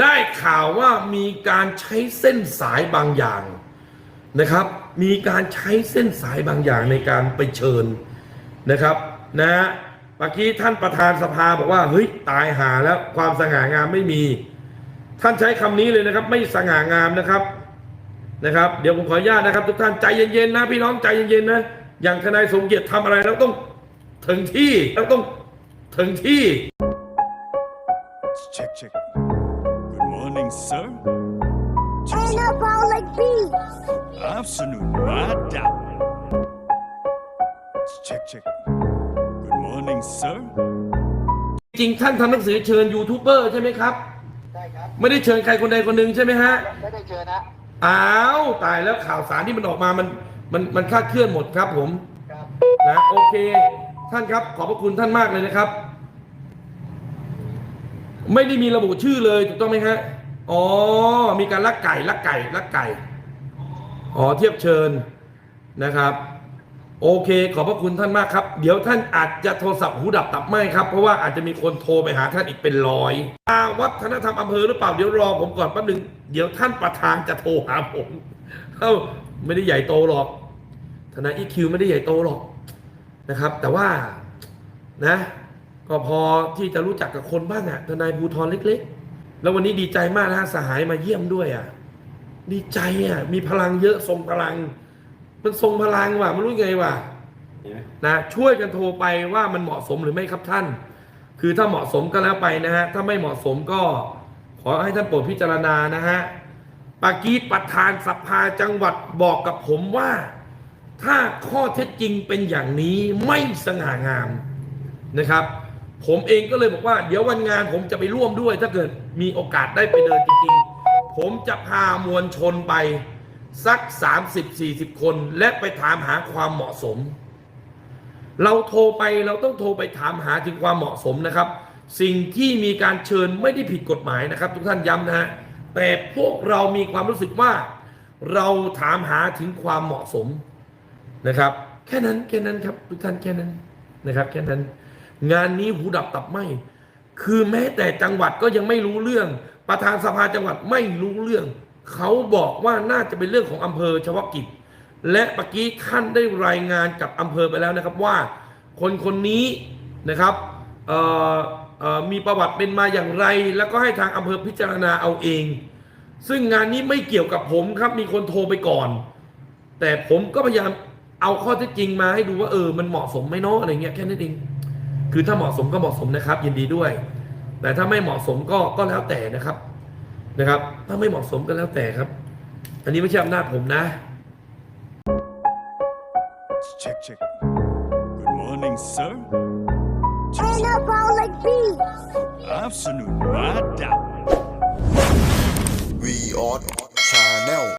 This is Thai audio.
ได้ข่าวว่ามีการใช้เส้นสายบางอย่างนะครับ มีการใช้เส้นสายบางอย่างในการไปเชิญนะครับนะเมื่อกี้ท่านประธานสภาบอกว่าเฮ้ยตายหาแล้วความสง่างามไม่มี ท่านใช้คำนี้เลยนะครับ ไม่สง่างามนะครับนะครับ เดี๋ยวผมขออนุญาตนะครับ ทุกท่านใจเย็นๆนะพี่น้องใจเย็นๆนะอย่างทนายสมเกียรติทำอะไรแล้วต้องถึงที่แล้วต้องถึงที่ Check, check. Good morning, sir. Anabolic beats. Absolute nada. Check, check. Good morning, sir. จริงท่านทำหนังสือเชิญยูทูบเบอร์ใช่ไหมครับได้ครับ ไม่ได้เชิญใครคนใดคนหนึ่งใช่ไหมฮะ ไม่ได้เจอนะ อ้าวตายแล้วข่าวสารที่มันออกมามันมันมันคลาดเคลื่อนหมดครับผม ครับ นะโอเค ท่านครับขอบพระคุณท่านมากเลยนะครับ ไม่ได้มีระบุชื่อเลยถูกต้องไหมฮะ อ๋อ มีการลักไก่ลักไก่ลักไก่ อ๋อเทียบเชิญนะครับ โอเค ขอบพระคุณท่านมากครับ เดี๋ยวท่านอาจจะโทรศัพท์หูดับตับไหมครับ เพราะว่าอาจจะมีคนโทรไปหาท่านอีกเป็นร้อยอาวัฒนธรรมอำเภอหรือเปล่า เดี๋ยวรอผมก่อนแป๊บนึง เดี๋ยวท่านประธานจะโทรหาผมเอ้าไม่ได้ใหญ่โตหรอกทนายอีคิวไม่ได้ใหญ่โตหรอกนะครับ แต่ว่านะ ก็พอที่จะรู้จักกับคนบ้างอะทนายภูทรเล็ก ๆ แล้ววันนี้ดีใจมากนะสหายมาเยี่ยมด้วยอะดีใจอะมีพลังเยอะทรงพลัง มันทรงพลังว่ะไม่รู้ไงว่ะนะช่วยกันโทรไปว่ามันเหมาะสมหรือไม่ครับท่าน คือถ้าเหมาะสมก็แล้วไปนะฮะ ถ้าไม่เหมาะสมก็ขอให้ท่านโปรดพิจารณานะฮะปากีประธานสภาจังหวัดบอกกับผมว่า ถ้าข้อเท็จจริงเป็นอย่างนี้ไม่สง่างามนะครับ ผมเองก็เลยบอกว่า เดี๋ยววันงานผมจะไปร่วมด้วย ถ้าเกิดมีโอกาสได้ไปเดินจริงๆ ผมจะพามวลชนไปสัก 30-40 คน และไปถามหาความเหมาะสม เราโทรไปเราต้องโทรไปถามหาถึงความเหมาะสมนะครับ สิ่งที่มีการเชิญไม่ได้ผิดกฎหมายนะครับ ทุกท่านย้ำนะฮะแต่พวกเรามีความรู้สึกว่า เราถามหาถึงความเหมาะสมนะครับ แค่นั้นแค่นั้นครับทุกท่านแค่นั้นนะครับ แค่นั้น งานนี้หูดับตับไหมคือแม้แต่จังหวัดก็ยังไม่รู้เรื่อง ประธานสภาจังหวัดไม่รู้เรื่อง เขาบอกว่าน่าจะเป็นเรื่องของอำเภอเฉพาะกิจ และเมื่อกี้ท่านได้รายงานกับอำเภอไปแล้วนะครับว่า คนคนนี้นะครับมีประวัติเป็นมาอย่างไร แล้วก็ให้ทางอำเภอพิจารณาเอาเอง ซึ่งงานนี้ไม่เกี่ยวกับผมครับมีคนโทรไปก่อน แต่ผมก็พยายามเอาข้อเท็จจริงมาให้ดูว่าเออมันเหมาะสมไหมเนาะอะไรเงี้ยแค่นั้นเอง คือถ้าเหมาะสมก็เหมาะสมนะครับ ยินดีด้วย แต่ถ้าไม่เหมาะสมก็ก็แล้วแต่นะครับนะครับ ถ้าไม่เหมาะสมก็แล้วแต่ครับ อันนี้ไม่ใช่อำนาจผมนะ Check, check. Good morning, sir. Anabolic beats. Absolute nada. We are Channel